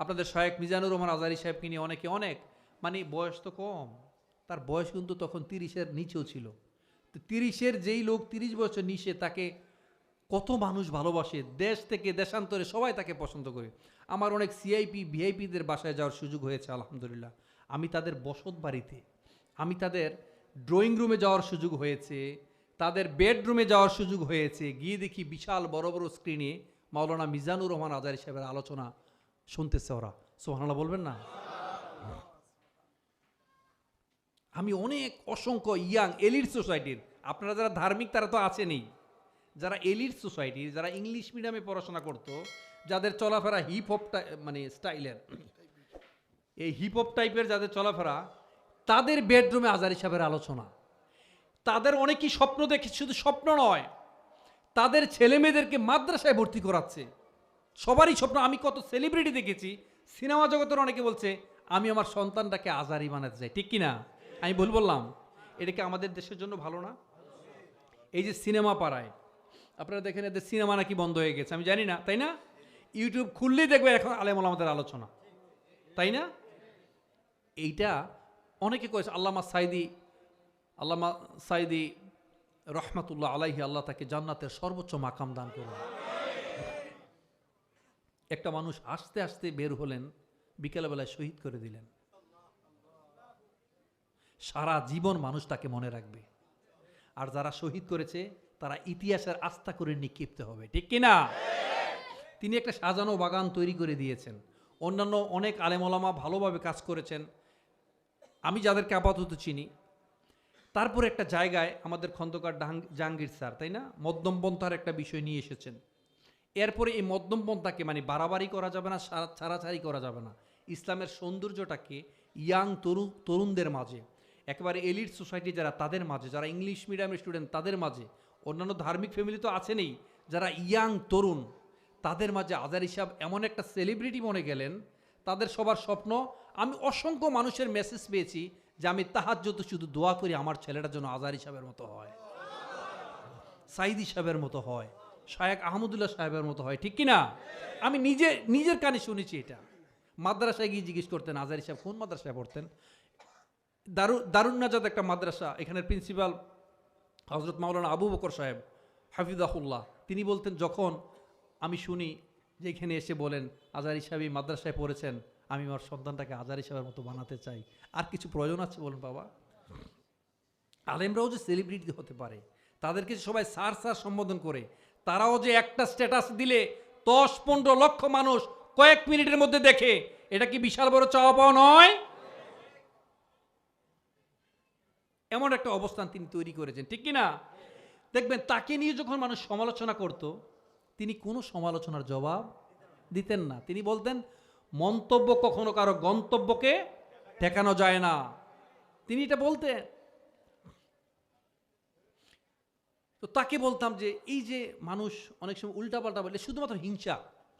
আপনাদের শায়েক মিজানুর রহমান আজারি সাহেবকে নিয়ে অনেকে অনেক মানে বয়স তো কম, তার বয়স কিন্তু তখন তিরিশের নিচেও ছিল। তো তিরিশের যেই লোক তিরিশ বছর নিচে, তাকে কত মানুষ ভালোবাসে, দেশ থেকে দেশান্তরে সবাই তাকে পছন্দ করে। আমার অনেক সিআইপি ভিআইপিদের বাসায় যাওয়ার সুযোগ হয়েছে, আলহামদুলিল্লাহ। আমি তাদের বসত বাড়িতে, আমি তাদের ড্রয়িং রুমে যাওয়ার সুযোগ হয়েছে, তাদের বেডরুমে যাওয়ার সুযোগ হয়েছে। গিয়ে দেখি বিশাল বড় বড় স্ক্রিনে মাওলানা মিজানুর রহমান আজারি সাহেবের আলোচনা শুনতেছে ওরা। সোহানাল্লাহ বলবেন না? আমি অনেক অসংখ্য ইয়াং এলিট সোসাইটির, আপনারা যারা ধার্মিক তারা তো আছেনই, যারা এলিট সোসাইটির যারা ইংলিশ মিডিয়ামে পড়াশোনা করতো, যাদের চলাফেরা হিপ হপ মানে স্টাইলের, এই হিপ হপ টাইপের যাদের চলাফেরা, তাদের বেডরুমে আজারি সাহেবের আলোচনা। তাদের অনেকেই স্বপ্ন দেখে শুধু স্বপ্ন নয়, তাদের ছেলে মেয়েদেরকে মাদ্রাসায় ভর্তি করাচ্ছে। সবারই স্বপ্ন, আমি কত সেলিব্রিটি দেখেছি, সিনেমা জগতের অনেকে বলছে, আমি আমার সন্তানটাকে আজারি বানাতে চাই। ঠিক কি না আমি ভুল বললাম? এটা কি আমাদের দেশের জন্য ভালো না? এই যে সিনেমা পাড়ায়, আপনারা দেখেন এদের সিনেমা নাকি বন্ধ হয়ে গেছে, আমি জানি না, তাই না? ইউটিউব খুললেই দেখবে এখন আলেমুল আমাদের আলোচনা, তাই না? এইটা অনেকে কয়েছে, আল্লামা সাইদি আল্লামা সাইদি রহমাতুল্লাহ আলাইহি, আল্লাহ তাকে জান্নাতের সর্বোচ্চ মাকাম দান করুন। একটা মানুষ আস্তে আস্তে বের হলেন, বিকেলবেলায় শহীদ করে দিলেন। সারা জীবন মানুষ তাকে মনে রাখবে। আর যারা শহীদ করেছে, তারা ইতিহাসের আস্থা করে নিক্ষিপ্ত হবে। ঠিক কিনা তিনি একটা সাজানো বাগান তৈরি করে দিয়েছেন। অন্যান্য অনেক আলেমলামা ভালোভাবে কাজ করেছেন। আমি যাদেরকে আপাতত চিনি। তারপর একটা জায়গায় আমাদের খন্দকার জাহাঙ্গীর স্যার, তাই না? মধ্যমপন্থার একটা বিষয় নিয়ে এসেছেন। এরপরে এই মধ্যমপন্থাকে মানে বাড়াবাড়ি করা যাবে না ছাড়াছাড়ি করা যাবে না। ইসলামের সৌন্দর্যটাকে ইয়াং তরুণ তরুণদের মাঝে, একেবারে এলিট সোসাইটি যারা তাদের মাঝে, যারা ইংলিশ মিডিয়ামের স্টুডেন্ট তাদের মাঝে, অন্যান্য ধার্মিক ফ্যামিলি তো আছেনই যারা ইয়াং তরুণ তাদের মাঝে আজার হিসাব এমন একটা সেলিব্রিটি মনে গেলেন, তাদের সবার স্বপ্ন, আমি অসংখ্য মানুষের মেসেজ পেয়েছি যে আমি তাহার যত শুধু দোয়া করি আমার ছেলেটা যেন আজার হিসাবের মতো হয় সাইদি হিসাবের মতো হয়। শায়েক আহমদুল্লাহ সাহেবের মতো হয়, ঠিক কি না আমি নিজে, নিজের কানে শুনেছি এটা। মাদ্রাসায় গিয়ে জিজ্ঞেস করতেন, আজারি সাহেব কোন মাদ্রাসায় পড়তেন? দারু দারুণ নাজাদ একটা মাদ্রাসা, এখানের প্রিন্সিপাল হজরত মাওলানা আবু বকর সাহেব, হাফিজাহুল্লাহ, তিনি বলতেন, যখন আমি শুনি যে এখানে এসে বলেন, আজারি সাহেব এই মাদ্রাসায় পড়েছেন, আমি আমার সন্তানটাকে আজারি সাহেবের মতো বানাতে চাই। আর কিছু প্রয়োজন আছে বলুন বাবা? আলেমরাও যে সেলিব্রিটি হতে পারে, তাদেরকে সবাই স্যার সার সম্বোধন করে তারাও যে একটা স্ট্যাটাস দিলে দশ, পনেরো লক্ষ মানুষ কয়েক মিনিটের মধ্যে দেখে, এটা কি বিশাল বড় চাওয়া পাওয়া নয়? এমন একটা অবস্থান তিনি তৈরি করেছেন, ঠিক কি না দেখবেন, তাকে নিয়ে যখন মানুষ সমালোচনা করত, তিনি কোনো সমালোচনার জবাব দিতেন না। তিনি বলতেন, মন্তব্য কখনো কারও গন্তব্যকে ঠেকানো যায় না। তিনি এটা বলতেন। তো তাকে বলতাম যে, এই যে মানুষ অনেক সময় উল্টাপাল্টা বলে, শুধুমাত্র হিংসা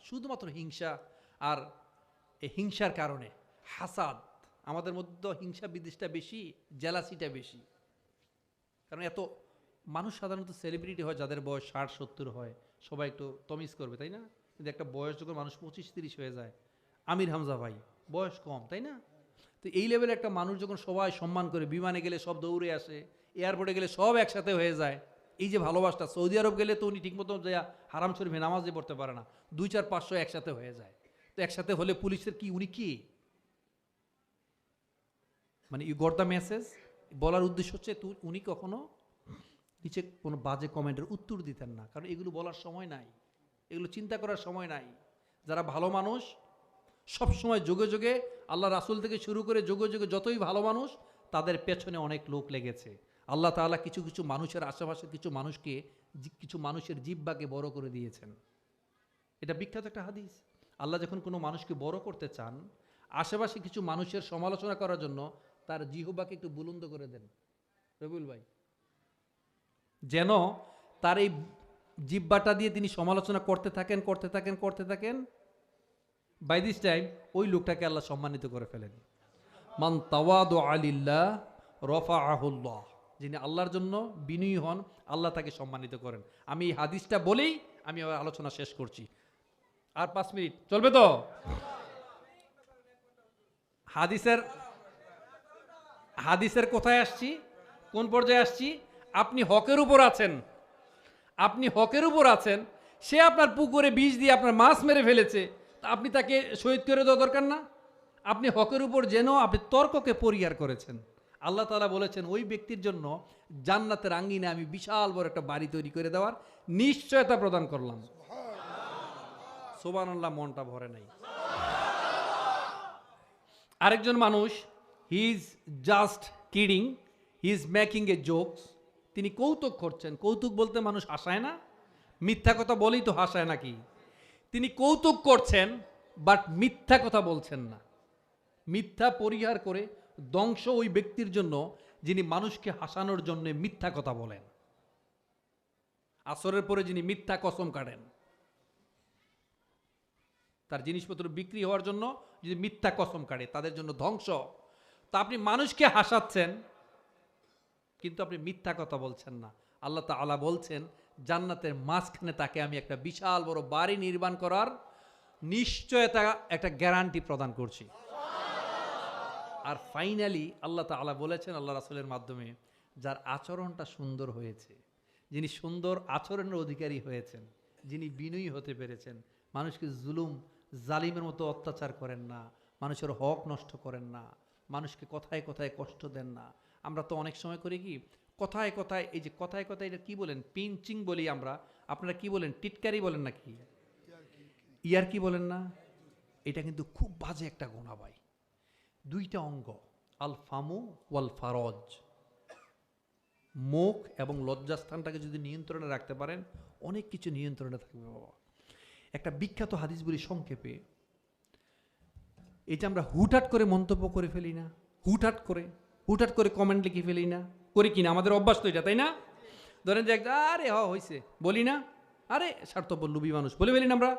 শুধুমাত্র হিংসা আর এই হিংসার কারণে, হাসাদ, আমাদের মধ্যে হিংসা বিদ্বেষটা বেশি, জেলাসিটা বেশি। কারণ এত, মানুষ সাধারণত সেলিব্রিটি হয় যাদের বয়স ষাট, সত্তর হয়, সবাই একটু তমিজ করবে, তাই না? কিন্তু একটা বয়স যখন মানুষ পঁচিশ, তিরিশ হয়ে যায়, আমির হামজা ভাই, বয়স কম, তাই না? তো এই লেভেলে একটা মানুষ যখন সবাই সম্মান করে, বিমানে গেলে সব দৌড়ে আসে এয়ারপোর্টে গেলে সব একসাথে হয়ে যায় এই যে ভালোবাসটা, সৌদি আরব গেলে তো উনি ঠিকমতো যে হারাম শরীফে নামাজে পড়তে পারে না। দুই, চার পাঁচশো একসাথে হয়ে যায়। তো একসাথে হলে পুলিশের কি, উনি কি? মানে ইউ গট দ্য মেসেজ বলার উদ্দেশ্য হচ্ছে উনি কখনো নিচে কোনো বাজে কমেন্টের উত্তর দিতেন না। কারণ এগুলো বলার সময় নাই। এগুলো চিন্তা করার সময় নাই। যারা ভালো মানুষ, সব সময় যোগে যোগে আল্লাহ রাসুল থেকে শুরু করে যোগে যোগে যতই ভালো মানুষ, তাদের পেছনে অনেক লোক লেগেছে। আল্লাহ তাআলা কিছু কিছু মানুষের আশেপাশে কিছু মানুষকে কিছু মানুষের জিব্বাকে বড় করে দিয়েছেন। এটা বিখ্যাত একটা হাদিস। আল্লাহ যখন কোনো মানুষকে বড় করতে চান, আশেপাশে কিছু মানুষের সমালোচনা করার জন্য তার জিহবাকে একটু বুলন্দ করে দেন। রবিউল ভাই, যেন তার এই জিব্বাটা দিয়ে তিনি সমালোচনা করতে থাকেন করতে থাকেন করতে থাকেন বাই দিস টাইম ওই লোকটাকে আল্লাহ সম্মানিত করে ফেলেন। মান তাওয়াদ আলিল্লাহ রফা আহুল্লাহ যিনি আল্লাহর জন্য বিনয়ী হন, আল্লাহ তাকে সম্মানিত করেন। আমি এই হাদিসটা বলেই আমি আমার আলোচনা শেষ করছি। আর পাঁচ মিনিট, চলবে তো? হাদিসের হাদিসের কোথায় আসছি? কোন পর্যায়ে আসছি? আপনি হকের উপর আছেন। আপনি হকের উপর আছেন। সে আপনার পুকুরে বিষ দিয়ে আপনার মাছ মেরে ফেলেছে। আপনি তাকে শহীদ করে দেওয়া দরকার না? আপনি হকের উপর যেন আপনি তর্ককে পরিহার করেছেন। আল্লাহ তালা বলেছেন ওই ব্যক্তির জন্য জান্নাতের আঙ্গিনে আমি বিশাল বড় একটা বাড়ি তৈরি করে দেওয়ার নিশ্চয়তা প্রদান করলাম। সোবান আল্লাহ মনটা ভরে নাই। আরেকজন মানুষ he is just kidding he is making a jokes তিনি কৌতুক করছেন। কৌতুক বলতে মানুষ হাসায় না মিথ্যা কথা বলেই তো হাসায় নাকি? তিনি কৌতুক করছেন বাট মিথ্যা কথা বলছেন না। মিথ্যা পরিহার করে ধ্বংস ওই ব্যক্তির জন্য যিনি মানুষকে হাসানোর জন্য মিথ্যা কথা বলেন। আসরের পরে যিনি মিথ্যা কসম কাটেন। তার জিনিসপত্র বিক্রি হওয়ার জন্য যদি মিথ্যা কসম কাটে, তাদের জন্য ধ্বংস। তা আপনি মানুষকে হাসাচ্ছেন, কিন্তু আপনি মিথ্যা কথা বলছেন না। আল্লাহ তাআলা বলছেন, জান্নাতের মাঝখানে তাকে আমি একটা বিশাল বড় বাড়ি নির্মাণ করার নিশ্চয়তা, একটা গ্যারান্টি প্রদান করছি। আর ফাইনালি আল্লাহ তাআলা বলেছেন, আল্লাহ রাসূলের মাধ্যমে, যার আচরণটা সুন্দর হয়েছে, যিনি সুন্দর আচরণের অধিকারী হয়েছেন, যিনি বিনয়ী হতে পেরেছেন, মানুষকে জুলুম, জালিমের মতো অত্যাচার করেন না, মানুষের হক নষ্ট করেন না, মানুষকে কথায় কথায় কষ্ট দেন না। আমরা তো অনেক সময় করি কি, কথায় কথায়, এই যে কথায় কথায় এটা কি বলেন পিঞ্চিং বলি আমরা, আপনারা কি বলেন, টিটকারি বলেন নাকি? ইয়ার কি বলেন না? এটা কিন্তু খুব বাজে একটা গোনা দুইটা অঙ্গ আল ফামু ওয়াল ফারজ মুখ এবং লজ্জাস্থানটাকে যদি নিয়ন্ত্রণে রাখতে পারেন, অনেক কিছু নিয়ন্ত্রণে থাকবে বাবা। একটা বিখ্যাত হাদিস বলি সংক্ষেপে। এটা আমরা হুটহাট করে মন্তব্য করে ফেলি না, হুটহাট করে হুটহাট করে কমেন্ট লিখে ফেলি না। করি কিনা আমাদের অভ্যাস তো এটা, তাই না? ধরেন যে একটা, আরে, হ হয়েছে বলি না। আরে, স্বার্থপর লুবি মানুষ, বলে ফেলি না আমরা,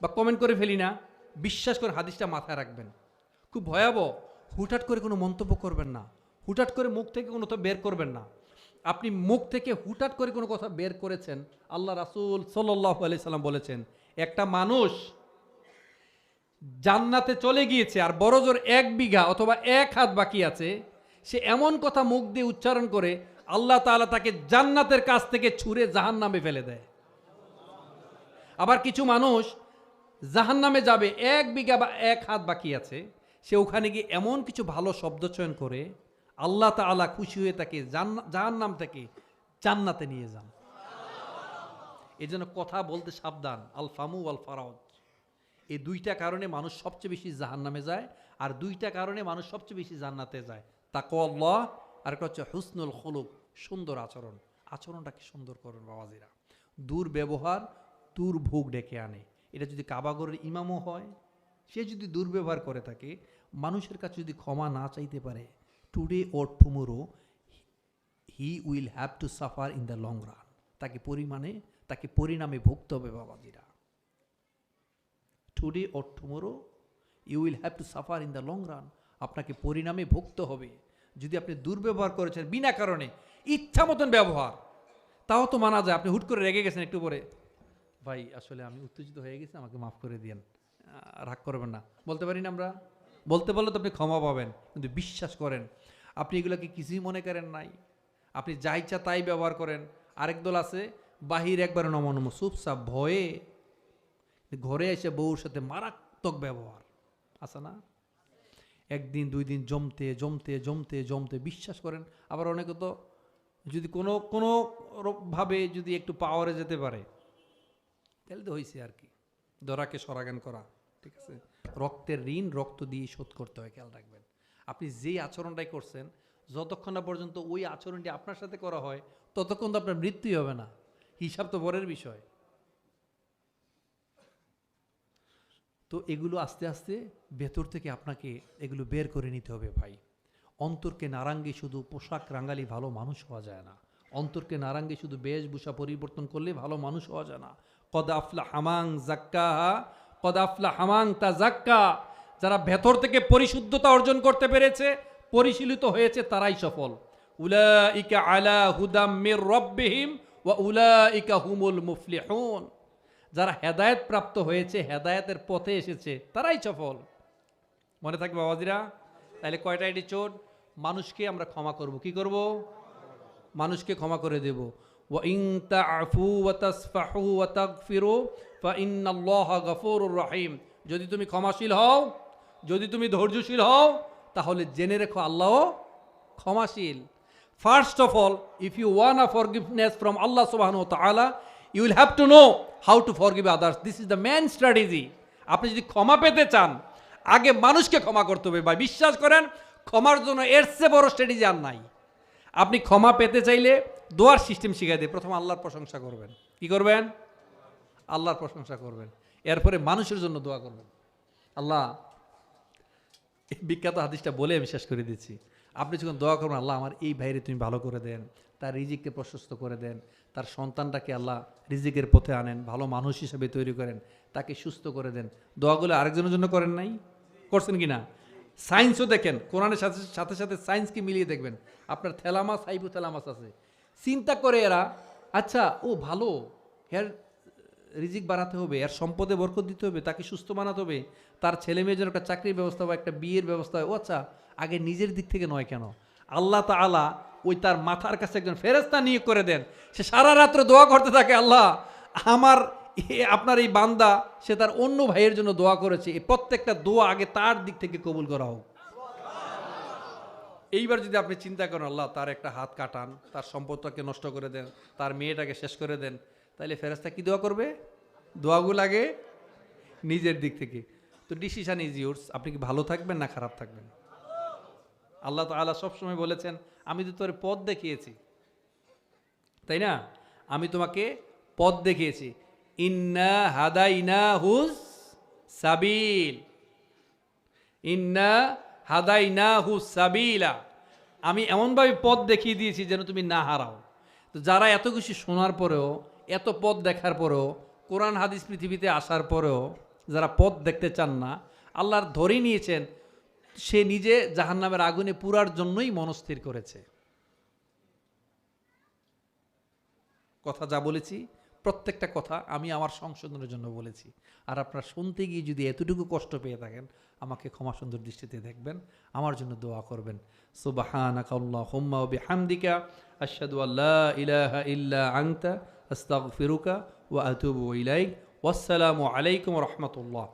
বা কমেন্ট করে ফেলি না। বিশ্বাস করে হাদিসটা মাথায় রাখবেন। খুব ভয়াবহ। হুটহাট করে কোনো মন্তব্য করবেন না। হুটহাট করে মুখ থেকে কোনো তো বের করবেন না। আপনি মুখ থেকে হুটহাট করে কোনো কথা বের করেছেন, আল্লাহ রাসুল সাল্লাহ আলি সাল্লাম বলেছেন, একটা মানুষ জান্নাতে চলে গিয়েছে আর বড় জোর এক বিঘা অথবা এক হাত বাকি আছে, সে এমন কথা মুখ দিয়ে উচ্চারণ করে আল্লাহ তাআলা তাকে জান্নাতের কাছ থেকে ছুঁড়ে জাহান নামে ফেলে দেয়। আবার কিছু মানুষ জাহান নামে যাবে, এক বিঘা বা এক হাত বাকি আছে সে ওখানে গিয়ে এমন কিছু ভালো শব্দ চয়ন করে, আল্লাহ তাআলা খুশি হয়ে তাকে জাহান নাম থেকে জান্নাতে নিয়ে যান। এই জন্য কথা বলতে সাবধান, আল ফামু আল ফারাউদ। এই দুইটা কারণে মানুষ সবচেয়ে বেশি জাহান নামে যায়, আর দুইটা কারণে মানুষ সবচেয়ে বেশি জান্নাতে যায়। তাকো আল্লাহ আর একটা হচ্ছে হুসনুল খলুক, সুন্দর আচরণ। আচরণটাকে সুন্দর করুন বাবাজিরা। দুর্ব্যবহার দুর্ভোগ ডেকে আনে। এটা যদি কাবাগরের ইমামও হয়, সে যদি দুর্ব্যবহার করে থাকে মানুষের কাছে যদি ক্ষমা না চাইতে পারে today or tomorrow he will have to suffer in the long run তাকে পরিমাণে, তাকে পরিণামে ভুগতে হবে বাবাজিরা। Today or tomorrow you will have to suffer in the long run আপনাকে পরিণামে ভুগতে হবে। যদি আপনি দুর্ব্যবহার করেছেন বিনা কারণে, ইচ্ছা মতন ব্যবহার, তাও তো মানা যায়। আপনি হুট করে রেগে গেছেন একটু পরে। ভাই, আসলে আমি উত্তেজিত হয়ে গেছি, আমাকে মাফ করে দিয়েন। রাগ করবেন না। বলতে পারি না আমরা? বলতে পারলে তো আপনি ক্ষমা পাবেন, কিন্তু বিশ্বাস করেন, আপনি এগুলোকে কিছুই মনে করেন নাই। আপনি যা ইচ্ছা তাই ব্যবহার করেন। আরেক দল আছে, বাহির একবারে নমনম, চুপচাপ, ভয়ে, ঘরে এসে বউর সাথে মারাত্মক ব্যবহার। আছে না? একদিন, দুই দিন জমতে জমতে জমতে জমতে বিশ্বাস করেন। আবার অনেকে তো যদি কোনো কোনো ভাবে যদি একটু পাওয়ারে যেতে পারে, তাহলে তো হয়েছে আর কি। দরাকে সরাগান করা। ঠিক আছে? রক্তের ঋণ রক্ত দিয়ে শোধ করতে হয়, খেয়াল রাখবেন। আপনি যেই আচরণটাই করছেন, যতক্ষণ না পর্যন্ত ওই আচরণটি আপনার সাথে করা হয়, ততক্ষণ তো আপনার মৃত্যুই হবে না। হিসাব তো পরের বিষয়। তো এগুলো আস্তে আস্তে ভেতর থেকে আপনাকে এগুলো বের করে নিতে হবে ভাই। অন্তরকে নারাঙ্গে শুধু পোশাক রাঙ্গালি ভালো মানুষ হওয়া যায় না। অন্তরকে নারাঙ্গে শুধু বেশভূষা পরিবর্তন করলে ভালো মানুষ হওয়া যায় না। কদ আফলা হামাং জাক্কা কদাফলা হামাং তা জাক্কা যারা ভেতর থেকে পরিশুদ্ধতা অর্জন করতে পেরেছে, পরিশীলিত হয়েছে, তারাই সফল। উলা ইকা আলা হুদাম রব্বিহিম ওয়া উলা ইকা হুমুল মুফলিহুন। যারা হেদায়েত প্রাপ্ত হয়েছে, হেদায়েতের পথে এসেছে, তারাই সফল। মনে থাকবে বাবাজিরা? তাহলে কয়টা এটি চোট? মানুষকে আমরা ক্ষমা করব। কি করব? মানুষকে ক্ষমা করে দেব। ওয়া ইন তা আফু ওয়া তাসফাহু ওয়া তাগফিরু গফুর রহিম। যদি তুমি ক্ষমাশীল হও, যদি তুমি ধৈর্যশীল হও, তাহলে জেনে রেখো আল্লাহ ক্ষমাশীল। First of all if you want a forgiveness from Allah সুবাহন তালা you will have to know how to forgive others this is the main strategy আপনি যদি ক্ষমা পেতে চান, আগে মানুষকে ক্ষমা করতে হবে। বা বিশ্বাস করেন, ক্ষমার জন্য এর চেয়ে বড় স্ট্র্যাটেজি আর নাই। আপনি ক্ষমা পেতে চাইলে দোয়ার সিস্টেম শিখাই দিয়ে প্রথম আল্লাহর প্রশংসা করবেন। কি করবেন? আল্লাহর প্রশংসা করবেন। এরপরে মানুষের জন্য দোয়া করবেন। আল্লাহ বিখ্যাত হাদিসটা বলে আমি শেষ করে দিচ্ছি। আপনি যখন দোয়া করবেন, আল্লাহ আমার এই ভাইরে তুমি ভালো করে দেন, তার রিজিককে প্রশস্ত করে দেন, তার সন্তানটাকে আল্লাহ রিজিকের পথে আনেন, ভালো মানুষ হিসেবে তৈরি করেন, তাকে সুস্থ করে দেন। দোয়াগুলো আরেকজনের জন্য করেন নাই? করছেন কি না? সায়েন্সও দেখেন, কোরআনের সাথে সাথে সাথে সায়েন্সকে মিলিয়ে দেখবেন। আপনার থেলামাস হাইপো থেলামাস আছে। চিন্তা করে এরা আচ্ছা ও ভালো এর রিজিক বাড়াতে হবে, এর সম্পদে বরকত দিতে হবে, তাকে সুস্থ বানাতে হবে, তার ছেলে মেয়ের জন্য একটা চাকরির ব্যবস্থা বা একটা বিয়ের ব্যবস্থা হয়। ও আচ্ছা আগে নিজের দিক থেকে নয় কেন? আল্লাহ তাআলা ওই তার মাথার কাছে একজন ফেরেস্তা নিয়োগ করে দেন। সে সারা রাত্র দোয়া করতে থাকে, আল্লাহ, আমার আপনার এই বান্দা, সে তার অন্য ভাইয়ের জন্য দোয়া করেছে এই প্রত্যেকটা দোয়া আগে তার দিক থেকে কবুল করা হোক। এইবার যদি আপনি চিন্তা করেন, আল্লাহ, তার একটা হাত কাটান, তার সম্পদটাকে নষ্ট করে দেন, তার মেয়েটাকে শেষ করে দেন তাহলে ফেরেস্তা কি দোয়া করবে? দোয়াগুলো আগে নিজের দিক থেকে। তো ডিসিশন ইজ ইউর্স আপনি কি ভালো থাকবেন না খারাপ থাকবেন? আল্লাহ তাআলা সবসময় বলেছেন, আমি তো তোর পথ দেখিয়েছি। তাই না? আমি তোমাকে পথ দেখিয়েছি। ইন্না হাদাইনা হুস সাবিল। ইন্না হাদাইনা হুস সাবিলা। আমি এমনভাবে পথ দেখিয়ে দিয়েছি যেন তুমি না হারাও। তো যারা এত কিছু শোনার পরেও এত পথ দেখার পরেও, কোরআন হাদিস পৃথিবীতে আসার পরেও যারা পথ দেখতে চান না, আল্লাহর ধরেই নিয়েছেন, সে নিজে জাহান্নামের আগুনে পুরার জন্যই মনস্থির করেছে। কথা যা বলেছি, প্রত্যেকটা কথা আমি আমার সংশোধনের জন্য বলেছি। আর আপনারা শুনতে গিয়ে যদি এতটুকু কষ্ট পেয়ে থাকেন, আমাকে ক্ষমা সুন্দর দৃষ্টিতে দেখবেন, আমার জন্য দোয়া করবেন। সুবাহানাকা আল্লাহুম্মা ওয়া বিহামদিকা আল্লা ইলাহা ইল্লা আনতা أستغفرك وأتوب إليك والسلام عليكم ورحمة الله.